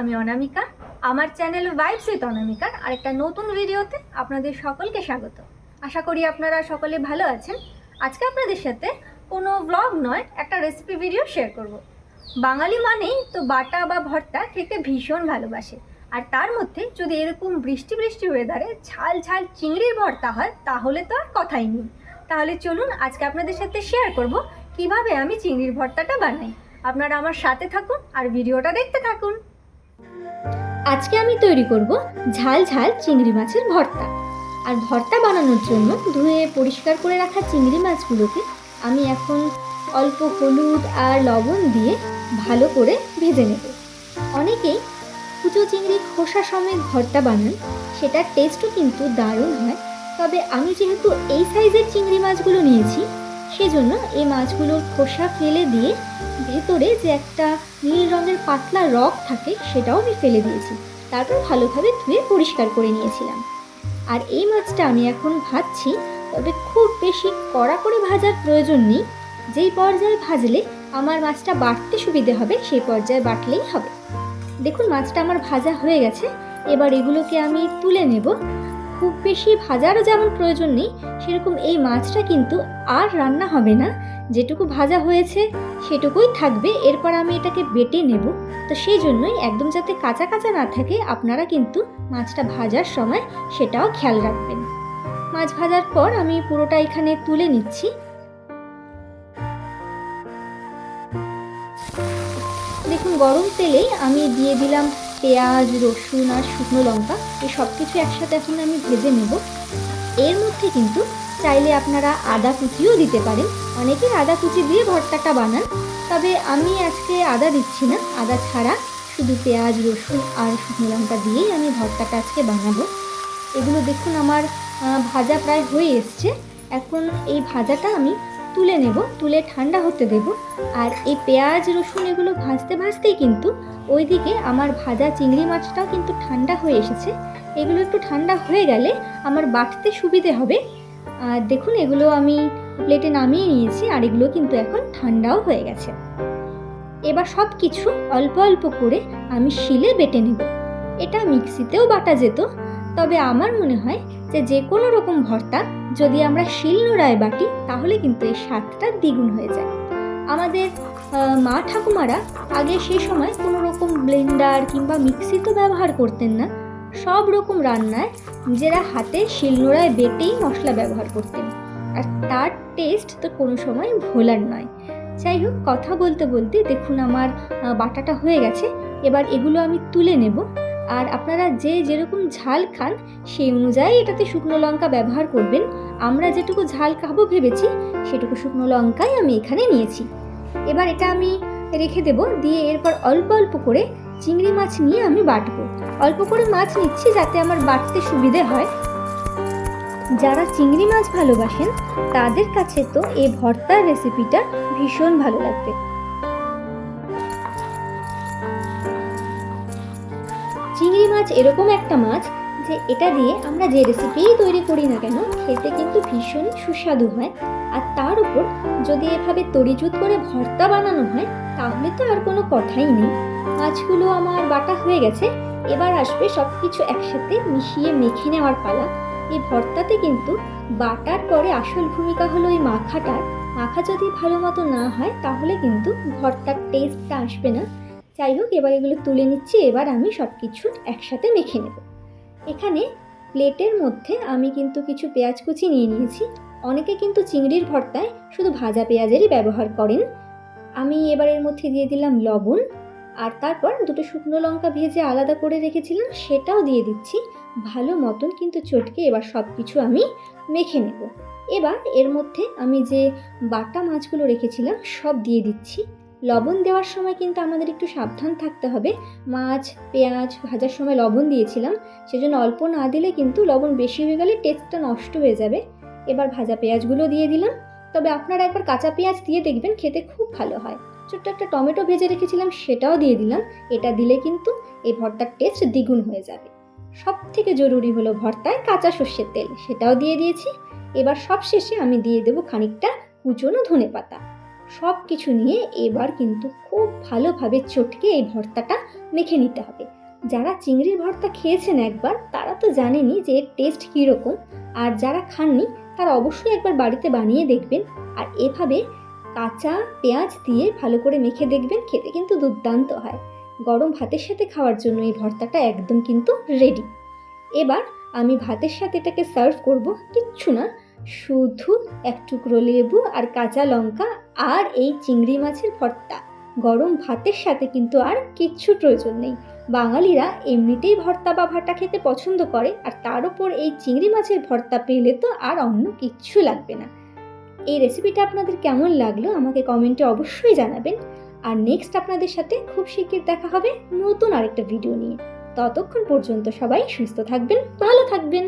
আমি অনামিকা। আমার channel vibes with অনামিকার আরেকটা নতুন ভিডিওতে আপনাদের সকলকে স্বাগত। আশা করি আপনারা সকলে ভালো আছেন। আজকে আপনাদের সাথে কোনো ব্লগ নয়, একটা রেসিপি ভিডিও শেয়ার করব। বাঙালি মানেই তো বাটা বা ভর্তা খেতে ভীষণ ভালোবাসে। আর তার মধ্যে যদি এরকম বৃষ্টি বৃষ্টি ওয়েদারে ঝাল ঝাল চিংড়ির ভর্তা হয়, তাহলে তো আর কথাই নেই। তাহলে চলুন আজকে আপনাদের সাথে শেয়ার করব কীভাবে আমি চিংড়ির ভর্তাটা বানাই। আপনারা আমার সাথে থাকুন আর ভিডিওটা দেখতে থাকুন। আজকে আমি তৈরি করব ঝাল ঝাল চিংড়ি মাছের ভর্তা। আর ভর্তা বানানোর জন্য ধুয়ে পরিষ্কার করে রাখা চিংড়ি মাছগুলোকে আমি এখন অল্প হলুদ আর লবণ দিয়ে ভালো করে ভেজে নেব। অনেকেই কুচো চিংড়ি খোসা সমেত ভর্তা বানান, সেটার টেস্টও কিন্তু দারুণ হয়। তবে আমি যেহেতু এই সাইজের চিংড়ি মাছগুলো নিয়েছি সেজন্য এই মাছগুলোর খোসা ফেলে দিয়ে ভেতরে যে একটা নীল রঙের পাতলা রক থাকে সেটাও আমি ফেলে দিয়েছি। তারপর ভালোভাবে ধুয়ে পরিষ্কার করে নিয়েছিলাম। আর এই মাছটা আমি এখন ভাজছি, তবে খুব বেশি কড়া করে ভাজার প্রয়োজন নেই। যেই পর্যায়ে ভাজলে আমার মাছটা বাটতে সুবিধে হবে, সেই পর্যায়ে বাটলেই হবে। দেখুন মাছটা আমার ভাজা হয়ে গেছে। এবার এগুলোকে আমি তুলে নেব। খুব বেশি ভাজারও যেমন প্রয়োজন নেই, সেরকম এই মাছটা কিন্তু আর রান্না হবে না। যেটুকু ভাজা হয়েছে সেটুকুই থাকবে। এরপর আমি এটাকে বেটে নেব। তো সেই জন্যই একদম যাতে কাঁচা কাঁচা না থাকে, আপনারা কিন্তু মাছটা ভাজার সময় সেটাও খেয়াল রাখবেন। মাছ ভাজার পর আমি পুরোটা এখানে তুলে নিচ্ছি। দেখুন, গরম তেলেই আমি দিয়ে দিলাম পেঁয়াজ, রসুন আর শুকনো লঙ্কা, এই সব কিছু একসাথে এখন আমি ভেজে নেব। এর মধ্যে কিন্তু চাইলে আপনারা আদা কুচিও দিতে পারেন। অনেকেই আদা কুচি দিয়ে ভর্তাটা বানান, তবে আমি আজকে আদা দিচ্ছি না। আদা ছাড়া শুধু পেঁয়াজ, রসুন আর শুকনো লঙ্কা দিয়েই আমি ভর্তাটা আজকে বানাবো। এগুলো দেখুন আমার ভাজা প্রায় হয়ে এসছে। এখন এই ভাজাটা আমি তুলে নেব, তুলে ঠান্ডা হতে দেব। আর এই পেঁয়াজ, রসুন এগুলো ভাজতে ভাজতেই কিন্তু ওইদিকে আমার ভাজা চিংড়ি মাছটাও কিন্তু ঠান্ডা হয়ে এসেছে। এগুলো একটু ঠান্ডা হয়ে গেলে আমার বাটতে সুবিধে হবে। আর দেখুন, এগুলো আমি প্লেটে নামিয়ে নিয়েছি আর এগুলো কিন্তু এখন ঠান্ডাও হয়ে গেছে। এবার সব কিছু অল্প অল্প করে আমি শিলে বেটে নেব। এটা মিক্সিতেও বাটা যেত, তবে আমার মনে হয় যে যে কোনো রকম ভর্তা যদি আমরা শিল নোড়ায় বাটি, তাহলে কিন্তু এর স্বাদটা দ্বিগুণ হয়ে যায়। আমাদের মা ঠাকুমারা আগে সেই সময় কোনো রকম ব্লেন্ডার কিংবা মিক্সি তো ব্যবহার করতেন না। সব রকম রান্নায় নিজেরা হাতে শিলনোড়ায় বেটেই মশলা ব্যবহার করতেন। আর তার টেস্ট তো কোনো সময় ভোলার নয়। যাই হোক, কথা বলতে বলতে দেখুন আমার বাটাটা হয়ে গেছে। এবার এগুলো আমি তুলে নেব। আর আপনারা যে যেরকম ঝাল খান, সেই অনুযায়ী এটাতে শুকনো লঙ্কা ব্যবহার করবেন। আমরা যেটুকু ঝাল খাব ভেবেছি, সেটুকু শুকনো লঙ্কাই আমি এখানে নিয়েছি। এবার এটা আমি রেখে দেব, দিয়ে এরপর অল্প অল্প করে চিংড়ি মাছ নিয়ে আমি বাটবো। অল্প করে মাছ নিচ্ছি যাতে আমার বাটতে সুবিধে হয়। যারা চিংড়ি মাছ ভালোবাসেন, তাদের কাছে তো এই ভর্তার রেসিপিটা ভীষণ ভালো লাগবে। মাছ, এরকম একটা মাছ যে এটা দিয়ে আমরা যে রেসিপিই তৈরি করি না কেন, খেতে কিন্তু ভীষণ সুস্বাদু হয়। আর তার উপর যদি এভাবে তরিজুত করে ভর্তা বানানো হয়, তাহলে তো আর কোনো কথাই নেই। মাছগুলো আমার বাটা হয়ে গেছে, এবার আসবে সব কিছু একসাথে মিশিয়ে মেখে নেওয়ার পালা। এই ভর্তাতে কিন্তু বাটার পরে আসল ভূমিকা হলো এই মাখাটার। মাখা যদি ভালো মতো না হয়, তাহলে কিন্তু ভর্তার টেস্টটা আসবে না। যাই হোক, এবার এগুলো তুলে নিচ্ছি, এবার আমি সব কিছু একসাথে মেখে নেব। এখানে প্লেটের মধ্যে আমি কিন্তু কিছু পেঁয়াজ কুচি নিয়ে নিয়েছি। অনেকে কিন্তু চিংড়ির ভর্তায় শুধু ভাজা পেঁয়াজেরই ব্যবহার করেন। আমি এবার এর মধ্যে দিয়ে দিলাম লবণ, আর তারপর দুটো শুকনো লঙ্কা ভেজে আলাদা করে রেখেছিলাম, সেটাও দিয়ে দিচ্ছি। ভালো মতন কিন্তু চটকে এবার সব কিছু আমি মেখে নেব। এবার এর মধ্যে আমি যে বাটা মাছগুলো রেখেছিলাম, সব দিয়ে দিচ্ছি। লবণ দেওয়ার সময় কিন্তু আমাদের একটু সাবধান থাকতে হবে। মাছ, পেঁয়াজ ভাজার সময় লবণ দিয়েছিলাম। সেজন্য অল্প না দিলে কিন্তু লবণ বেশি হয়ে গেলে টেস্টটা নষ্ট হয়ে যাবে। এবার ভাজা পেঁয়াজগুলো দিয়ে দিলাম। তবে আপনারা একবার কাঁচা পেঁয়াজ দিয়ে দেখবেন, খেতে খুব ভালো হয়। ছোট্ট একটা টমেটো ভেজে রেখেছিলাম, সেটাও দিয়ে দিলাম। এটা দিলে কিন্তু এই ভর্তার টেস্ট দ্বিগুণ হয়ে যাবে। সব থেকে জরুরি হলো ভর্তায় কাঁচা সর্ষের তেল, সেটাও দিয়ে দিয়েছি। এবার সব শেষে আমি দিয়ে দেবো খানিকটা কুচনো ধনে পাতা সব কিছু নিয়ে এবার কিন্তু খুব ভালোভাবে চটকে এই ভর্তাটা মেখে নিতে হবে। যারা চিংড়ির ভর্তা খেয়েছেন একবার, তারা তো জানেনই যে এর টেস্ট কীরকম। আর যারা খাননি, তারা অবশ্যই একবার বাড়িতে বানিয়ে দেখবেন। আর এভাবে কাঁচা পেঁয়াজ দিয়ে ভালো করে মেখে দেখবেন, খেতে কিন্তু দুর্দান্ত হয়। গরম ভাতের সাথে খাওয়ার জন্য এই ভর্তাটা একদম কিন্তু রেডি এবার আমি ভাতের সাথে এটাকে সার্ভ করব, কিচ্ছু না। শুধু এক টুকরো লেবু আর কাঁচা লঙ্কা আর এই চিংড়ি মাছের ভর্তা। গরম ভাতের সাথে কিন্তু আর কিচ্ছু প্রয়োজন নেই। বাঙালিরা এমনিতেই ভর্তা বা ভাটা খেতে পছন্দ করে, আর তার উপর এই চিংড়ি মাছের ভর্তা পেলে তো আর অন্য কিচ্ছু লাগবে না। এই রেসিপিটা আপনাদের কেমন লাগল আমাকে কমেন্টে অবশ্যই জানাবেন। আর নেক্সট আপনাদের সাথে খুব শিগগির দেখা হবে নতুন আরেকটা ভিডিও নিয়ে। ততক্ষণ পর্যন্ত সবাই সুস্থ থাকবেন, ভালো থাকবেন।